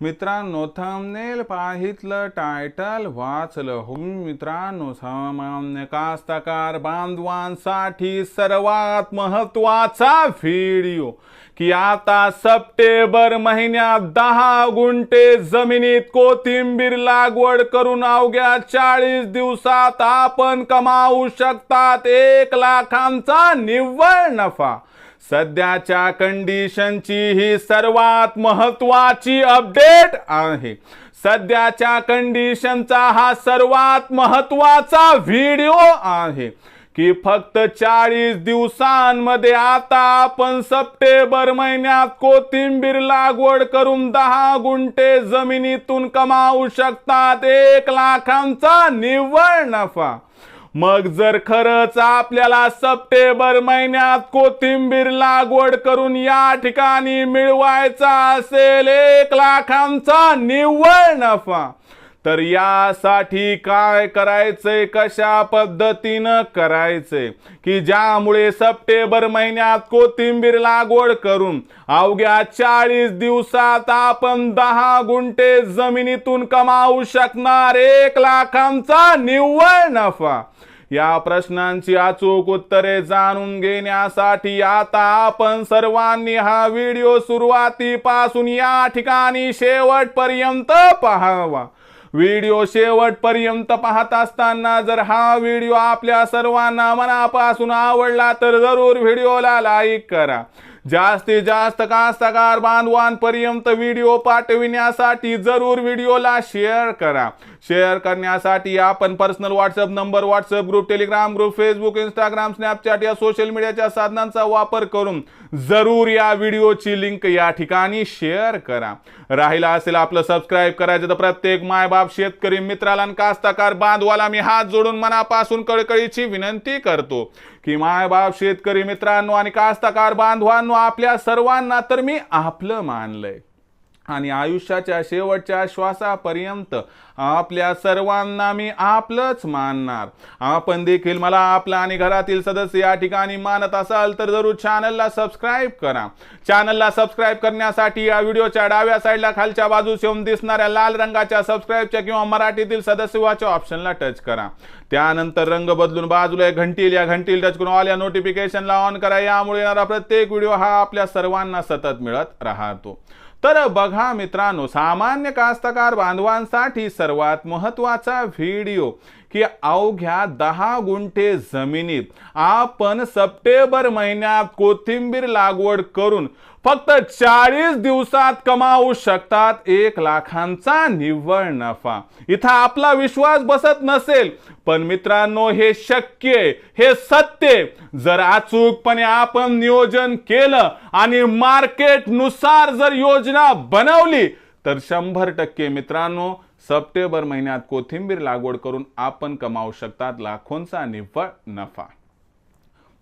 मित्रांनो thumbnail पाहितलं title वाचलं हो मित्रांनो सामान्य कास्तकार बांधवांसाठी सर्वात महत्त्वाचा व्हिडिओ की आता सप्टेंबर महिन्यात दहा गुंठे जमिनीत कोथिंबीर लागवड करून अवघ्या चाळीस दिवसात आपण कमावू शकतात एक लाखांचा निव्वळ नफा. सध्याच्या कंडिशनची ही सर्वात महत्वाची अपडेट आहे. सध्याच्या कंडिशनचा हा सर्वात महत्त्वाचा व्हिडिओ आहे. की फक्त चाळीस दिवसांमध्ये आता आपण सप्टेंबर महिन्यात कोथिंबीर लागवड करून दहा गुंठे जमिनीतून कमावू शकतात एक लाखांचा निव्वळ नफा. मग जर खरंच आपल्याला सप्टेंबर महिन्यात कोथिंबीर लागवड करून या ठिकाणी मिळवायचा असेल एक लाखांचा निव्वळ नफा. तर यासाठी काय करायचंय? कशा पद्धतीनं करायचंय? की ज्यामुळे सप्टेंबर महिन्यात कोथिंबीर लागवड करून अवघ्या चाळीस दिवसात आपण दहा गुंठे जमिनीतून कमावू शकणार एक लाखांचा निव्वळ नफा? या प्रश्नांची अचूक उत्तरे जाणून घेण्यासाठी आता आपण सर्वांनी हा व्हिडिओ सुरुवातीपासून या ठिकाणी शेवटपर्यंत पाहावा. व्हिडिओ शेवटपर्यंत पाहत असताना जर हा व्हिडिओ आपल्या सर्वांना मनापासून आवडला तर जरूर व्हिडिओला लाईक करा. जास्तीत जास्त कास्तकार बांधवांपर्यंत व्हिडिओ पाठविण्यासाठी जरूर व्हिडिओला शेअर करा. शेअर करण्यासाठी आपण personal WhatsApp number WhatsApp group Telegram group Facebook Instagram Snapchat या सोशल मीडियाच्या साधनांचा वापर करून जरूर या व्हिडिओची लिंक या ठिकाणी शेअर करा. राहिला असेल आपलं सबस्क्राईब करायचं तर प्रत्येक मायबाप शेतकरी मित्राला आणि कास्ताकार बांधवाला मी हात जोडून मनापासून कळकळीची विनंती करतो की मायबाप शेतकरी मित्रांनो आणि कास्तकार बांधवांनो आपल्या सर्वांना तर मी आपलं मानलंय. आणि आयुष्याच्या शेवटच्या श्वासापर्यंत आपल्या सर्वांना मी आपलंच मानणार. आपण देखील मला आपला आणि घरातील सदस्य या ठिकाणी मानत असाल तर जरूर चॅनलला सबस्क्राईब करा. चॅनलला सबस्क्राईब करण्यासाठी या व्हिडिओच्या डाव्या साईडला खालच्या बाजूस येऊन दिसणाऱ्या लाल रंगाच्या सबस्क्राईबच्या किंवा मराठीतील सदस्यवाच्या ऑप्शनला टच करा. त्यानंतर रंग बदलून बाजूला घंटील या घंटील टच करून ऑल या नोटिफिकेशनला ऑन करा. यामुळे येणारा प्रत्येक व्हिडिओ हा आपल्या सर्वांना सतत मिळत राहतो. तर बघा मित्रांनो सामान्य कास्तकार बांधवांसाठी सर्वात महत्त्वाचा व्हिडिओ. की अवघ्या दहा गुंठे जमिनीत. आपण सप्टेंबर महिन्यात कोथिंबीर लागवड करून फक्त चाळीस दिवसात कमावू शकतात एक लाखांचा निव्वळ नफा. इथं आपला विश्वास बसत नसेल. पण मित्रांनो हे शक्य हे सत्य जर अचूकपणे आपण नियोजन केलं आणि मार्केटनुसार जर योजना बनवली तर शंभर टक्के मित्रांनो सप्टेंबर महिन्यात कोथिंबीर लागवड करून आपण कमावू शकतात लाखोंचा निव्वळ नफा.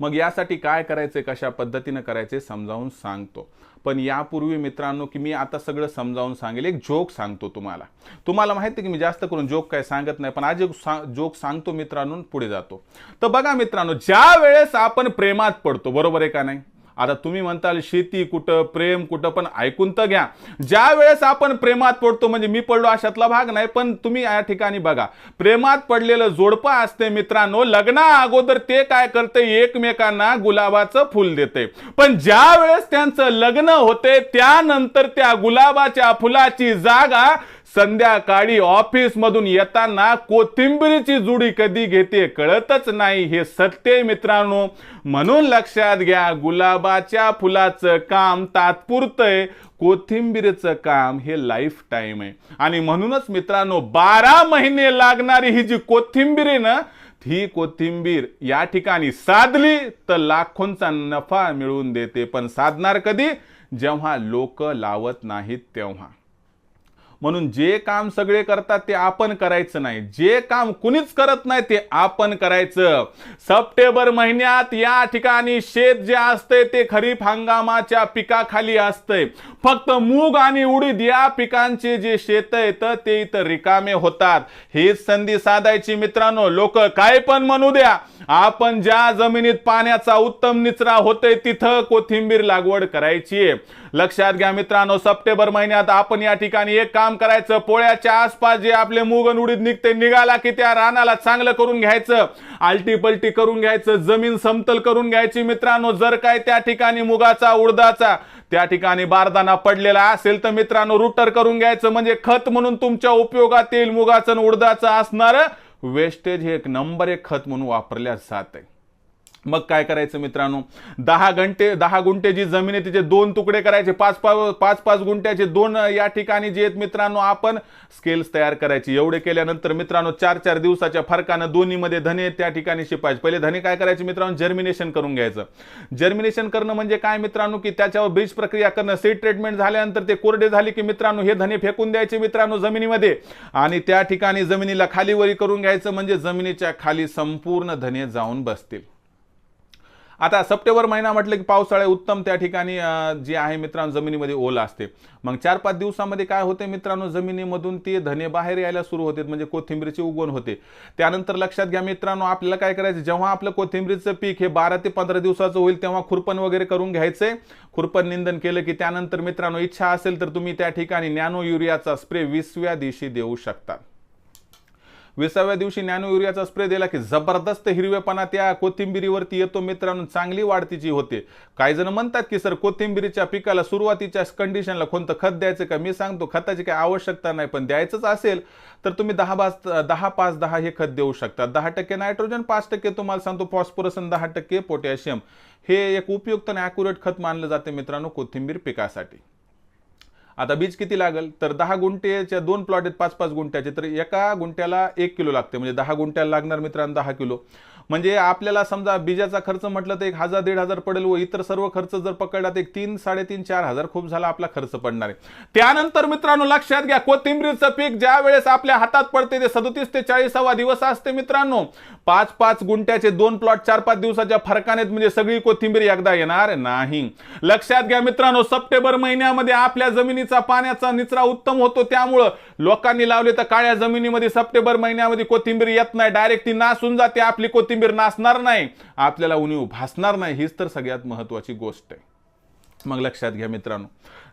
मग यासाठी काय करायचे कशा पद्धतीनं करायचे समजावून सांगतो. पण यापूर्वी मित्रांनो की मी आता सगळं समजावून सांगेल. एक जोक सांगतो तुम्हाला. तुम्हाला माहिती आहे की मी जास्त करून जोक काय सांगत नाही पण आज एक सा- जोक सांगतो मित्रांनो पुढे जातो. तर बघा मित्रांनो ज्या वेळेस आपण प्रेमात पडतो बरोबर आहे का नाही? आता तुम्ही म्हणताल शेती कुठं प्रेम कुठं पण ऐकून तर घ्या. ज्या वेळेस आपण प्रेमात पडतो म्हणजे मी पडलो अशातला भाग नाही पण तुम्ही या ठिकाणी बघा. प्रेमात पडलेलं जोडपं असते मित्रांनो लग्ना अगोदर ते काय करते एकमेकांना गुलाबाचं फुल देते. पण ज्या वेळेस त्यांचं लग्न होते त्यानंतर त्या गुलाबाच्या फुलाची जागा संध्याकाळी ऑफिसमधून येताना कोथिंबीरीची जुडी कधी घेते कळतच नाही हे सत्य मित्रांनो. म्हणून लक्षात घ्या गुलाबाच्या फुलाचं काम तात्पुरतंय कोथिंबीरीचं कोथिंबीरचं काम हे लाईफ टाईम आहे. आणि म्हणूनच मित्रांनो बारा महिने लागणारी ही जी कोथिंबीर आहे ना ही कोथिंबीर या ठिकाणी साधली तर लाखोंचा नफा मिळवून देते. पण साधणार कधी? जेव्हा लोक लावत नाहीत तेव्हा. म्हणून जे काम सगळे करतात ते आपण करायचं नाही. जे काम कुणीच करत नाही ते आपण करायचं. सप्टेंबर महिन्यात या ठिकाणी शेत जे असते ते खरीप हंगामाच्या पिकाखाली असतंय. फक्त मूग आणि उडीद या पिकांचे जे शेत तर ते इथं रिकामे होतात. हीच संधी साधायची मित्रांनो. लोक काय पण म्हणू द्या. आपण ज्या जमिनीत पाण्याचा उत्तम निचरा होतोय तिथं कोथिंबीर लागवड करायची लक्षात घ्या मित्रांनो सप्टेंबर महिन्यात आपण या ठिकाणी एक काम करायचं पोळ्याच्या आसपास जे आपले मूग आणि उडीद निघते निघाला की त्या रानाला चांगलं करून घ्यायचं. आलटी पलटी करून घ्यायचं जमीन समतल करून घ्यायची मित्रांनो जर काय त्या ठिकाणी मुगाचा उडदाचा त्या ठिकाणी बारदाना पडलेला असेल तर मित्रांनो रुटर करून घ्यायचं म्हणजे खत म्हणून तुमच्या उपयोगात येईल मुगाचं उडदाचं असणार वेस्टेज हे एक नंबर एक खत म्हणून वापरल्या जात. आहे मग काय करायचं मित्रांनो? दहा घंटे दहा गुंठे जी जमीन आहे तिचे दोन तुकडे करायचे. पाच पाच पाच पाच गुंठ्याचे दोन या ठिकाणी जे आहेत मित्रांनो आपण स्केल्स तयार करायचे. एवढे केल्यानंतर मित्रांनो चार चार दिवसाच्या फरकानं दोन्हीमध्ये धने त्या ठिकाणी शिपायचे. पहिले धने काय करायचे मित्रांनो? जर्मिनेशन करून घ्यायचं. जर्मिनेशन करणं म्हणजे काय मित्रांनो? की त्याच्यावर बीज प्रक्रिया करणं. सीड ट्रीटमेंट झाल्यानंतर ते कोरडे झाले की मित्रांनो हे धने फेकून द्यायचे मित्रांनो जमिनीमध्ये. आणि त्या ठिकाणी जमिनीला खालीवरी करून घ्यायचं म्हणजे जमिनीच्या खाली संपूर्ण धने जाऊन बसतील. आता सप्टेंबर महिना म्हटलं की पावसाळे उत्तम त्या ठिकाणी जे आहे मित्रांनो जमिनीमध्ये ओला असते. मग चार पाच दिवसामध्ये काय होते मित्रांनो जमिनीमधून ते धने बाहेर यायला सुरू होते म्हणजे कोथिंबीरची उगवण होते. त्यानंतर लक्षात घ्या मित्रांनो आपल्याला काय करायचं जेव्हा आपलं कोथिंबीरचं पीक हे बारा ते पंधरा दिवसाचं होईल तेव्हा खुरपण वगैरे करून घ्यायचंय. खुरपण निंदन केलं की त्यानंतर मित्रांनो इच्छा असेल तर तुम्ही त्या ठिकाणी नॅनो युरियाचा स्प्रे विसव्या दिवशी देऊ शकता. विसाव्या दिवशी नॅनो युरियाचा स्प्रे दिला की जबरदस्त हिरवेपणा त्या कोथिंबिरीवरती येतो. मित्रांनो चांगली वाढतीची होते. काही जण म्हणतात की सर कोथिंबिरीच्या पिकाला सुरुवातीच्या कंडिशनला कोणतं खत द्यायचं का? मी सांगतो खताची काही आवश्यकता नाही पण द्यायचंच असेल तर तुम्ही दहा पाच दहा पाच दहा हे खत देऊ शकता. दहा टक्के नायट्रोजन पाच टक्के तुम्हाला सांगतो फॉस्फोरस आणि दहा टक्के पोटॅशियम. हे एक उपयुक्त आणि ॲक्युरेट खत मानलं जाते मित्रांनो कोथिंबीर पिकासाठी. आता बीज किती लागेल? तर दहा गुंठेच्या दोन प्लॉट आहेत पाच पाच गुंठ्याचे. तर एका गुंठ्याला एक किलो लागते. म्हणजे दहा गुंठ्याला लागणार मित्रांनो दहा किलो. म्हणजे आपल्याला समजा बीजाचा खर्च म्हटलं तर एक हजार दीड हजार पडेल व इतर सर्व खर्च जर पकडला तर एक तीन साडेतीन चार हजार खूप झाला आपला खर्च पडणार आहे. त्यानंतर मित्रांनो लक्षात घ्या कोथिंबीरचं पीक ज्या वेळेस आपल्या हातात पडते ते सदोतीस ते चाळीसावा दिवस असते मित्रांनो. पाच पाच गुंठ्याचे दोन प्लॉट चार पाच दिवसाच्या फरकाने म्हणजे सगळी कोथिंबीर एकदा येणार नाही. लक्षात घ्या मित्रांनो सप्टेंबर महिन्यामध्ये आपल्या जमिनी जमिनीचा पाण्याचा निचरा उत्तम होतो. त्यामुळं लोकांनी लावले तर काळ्या जमिनीमध्ये सप्टेंबर महिन्यामध्ये कोथिंबीर येत नाही. डायरेक्ट ती नासून जाते. आपली कोथिंबीर नासणार नाही. आपल्याला उणीव भासणार नाही. हीच तर सगळ्यात महत्वाची गोष्ट आहे. मग लक्षात घ्या मित्रांनो.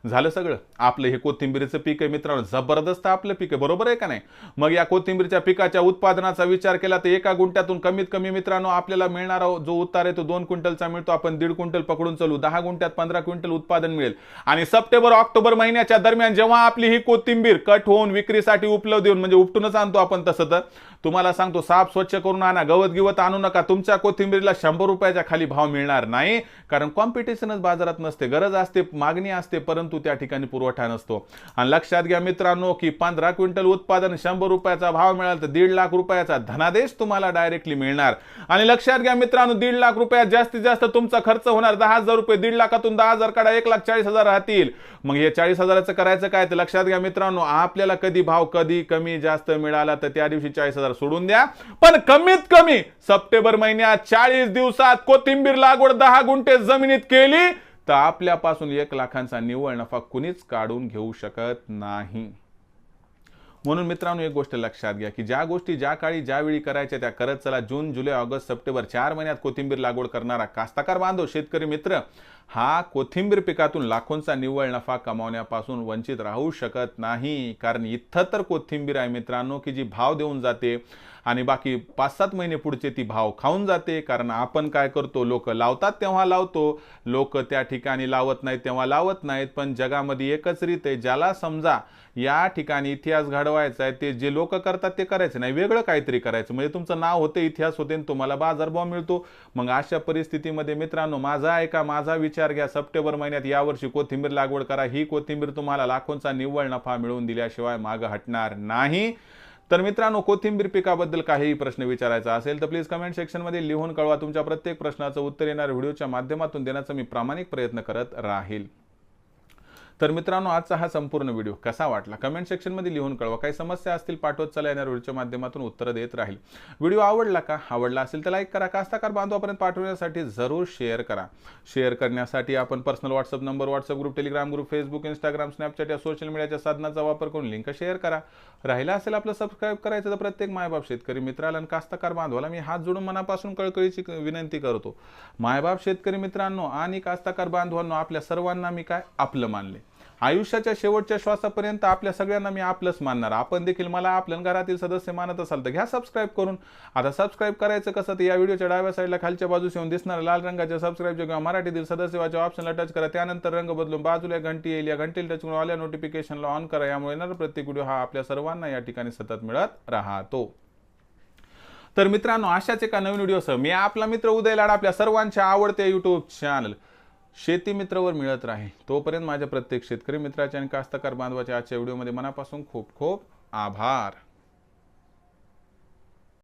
झालं सगळं. आपलं हे कोथिंबीरीचं पीक आहे मित्रांनो जबरदस्त आपलं पीक आहे बरोबर आहे का नाही? मग या कोथिंबीरच्या पिकाच्या उत्पादनाचा विचार केला तर एका गुंठ्यातून कमीत कमी मित्रांनो आपल्याला मिळणारा जो उत्तर आहे तो दोन क्विंटलचा मिळतो आपण दीड क्विंटल पकडून चालू दहा गुंट्यात पंधरा क्विंटल उत्पादन मिळेल. आणि सप्टेंबर ऑक्टोबर महिन्याच्या दरम्यान जेव्हा आपली ही कोथिंबीर कट होऊन विक्रीसाठी उपलब्ध येऊन म्हणजे उपटूनच आणतो आपण तसं तर तुम्हाला सांगतो साफ स्वच्छ करून आणा गवत गिवत आणू नका तुमच्या कोथिंबीरीला शंभर रुपयाच्या खाली भाव मिळणार नाही. कारण कॉम्पिटिशनच बाजारात नसते गरज असते मागणी असते परंतु त्या ठिकाणी पुरवठा नसतो. आणि लक्षात घ्या मित्रांनो की पंधरा क्विंटल उत्पादन शंभर रुपयाचा भाव मिळाला तर दीड लाख रुपयाचा धनादेश तुम्हाला डायरेक्टली मिळणार. आणि लक्षात घ्या मित्रांनो दीड लाख रुपयात जास्तीत जास्त तुमचा खर्च होणार दहा हजार रुपये. दीड लाखातून दहा हजार काढा एक लाख चाळीस हजार राहतील. मग हे चाळीस हजाराचं करायचं काय? तर लक्षात घ्या मित्रांनो आपल्याला कधी भाव कधी कमी जास्त मिळाला तर त्या दिवशी चाळीस हजार सोडून द्या. पण कमीत कमी सप्टेंबर महिन्यात चाळीस दिवसात कोथिंबीर लागवड दहा गुंठे जमिनीत केली तर आपल्यापासून एक लाखांचा निव्वळ नफा कुणीच काढून घेऊ शकत नाही. म्हणून मित्रांनो एक गोष्ट लक्षात घ्या की ज्या गोष्टी ज्या काळी ज्यावेळी करायच्या त्या करत चला. जून जुलै ऑगस्ट सप्टेंबर चार महिन्यात कोथिंबीर लागवड करणारा कास्ताकार बांधव शेतकरी मित्र हा कोथिंबीर पिकातून लाखोंचा निव्वळ नफा कमावण्यापासून वंचित राहू शकत नाही. कारण इथं तर कोथिंबीर आहे मित्रांनो की जी भाव देऊन जाते आणि बाकी पाच सात महिने पुढचे ती भाव खाऊन जाते. कारण आपण काय करतो लोक लावतात तेव्हा लावतो लोक त्या ठिकाणी लावत नाहीत तेव्हा लावत नाहीत. पण जगामध्ये एकच रीत आहे ज्याला समजा या ठिकाणी इतिहास घडवायचा आहे ते जे लोक करतात ते करायचं नाही. वेगळं काहीतरी करायचं. म्हणजे तुमचं नाव होते इतिहास होते आणि तुम्हाला बाजारभाव मिळतो. मग अशा परिस्थितीमध्ये मित्रांनो माझा ऐका माझा विचार घ्या. सप्टेंबर महिन्यात यावर्षी कोथिंबीर लागवड करा. ही कोथिंबीर तुम्हाला लाखोंचा निव्वळ नफा मिळवून दिल्याशिवाय मागं हटणार नाही. तर मित्रांनो कोथिंबीर पिकाबद्दल काहीही प्रश्न विचारायचा असेल तर प्लीज कमेंट सेक्शनमध्ये लिहून कळवा. तुमच्या प्रत्येक प्रश्नाचं उत्तर येणाऱ्या व्हिडिओच्या माध्यमातून देण्याचा मी प्रामाणिक प्रयत्न करत राहील. तर मित्रांनो आजचा हा संपूर्ण व्हिडिओ कसा वाटला? कमेंट सेक्शनमध्ये लिहून कळवा. काही समस्या असतील पाठवत चला. येणार व्हिडिओच्या माध्यमातून उत्तरं देत राहील. व्हिडिओ आवडला का? आवडला असेल तर लाईक करा. कास्ताकार बांधवापर्यंत पाठवण्यासाठी जरूर शेअर करा. शेअर करण्यासाठी आपण personal WhatsApp number WhatsApp group Telegram group Facebook Instagram Snapchat या सोशल मीडियाच्या साधनाचा वापर करून लिंक शेअर करा. राहिला असेल आपलं सबस्क्राईब करायचं तर प्रत्येक मायबाप शेतकरी मित्राला आणि कास्तकार बांधवाला मी हात जोडून मनापासून कळकळीची विनंती करतो. मायबाप शेतकरी मित्रांनो आणि कास्ताकार बांधवांनो आपल्या सर्वांना मी काय? आपलं मानले. आयुष्याच्या शेवटच्या श्वासापर्यंत आपल्या सगळ्यांना मी आपलंच मानणार. आपण देखील मला आपल्या घरातील सदस्य मानत असाल तर घ्या सबस्क्राईब करून. आता सबस्क्राईब करायचं कसं तर या व्हिडिओच्या डाव्या साईडला खालच्या बाजूस येऊन दिसणार लाल रंगाच्या सबस्क्राईबच्या किंवा मराठीतील सदस्यवाच्या ऑप्शनला टच करा. त्यानंतर रंग बदलून बाजूला घंटी येईल. या घंटीला टच करून आल्या नोटिफिकेशनला ऑन करा. यामुळे येणारा प्रत्येक व्हिडिओ हा आपल्या सर्वांना या ठिकाणी सतत मिळत राहतो. तर मित्रांनो अशाच एका नवीन व्हिडिओसह मी आपला मित्र उदय लाड आपल्या सर्वांच्या आवडते युट्यूब चॅनल शेती मित्रवर मिळत राहील तोपर्यंत माझ्या प्रत्येक शेतकरी मित्राच्या आणि कास्तकार बांधवाच्या आजच्या व्हिडिओमध्ये मनापासून खूप खूप आभार.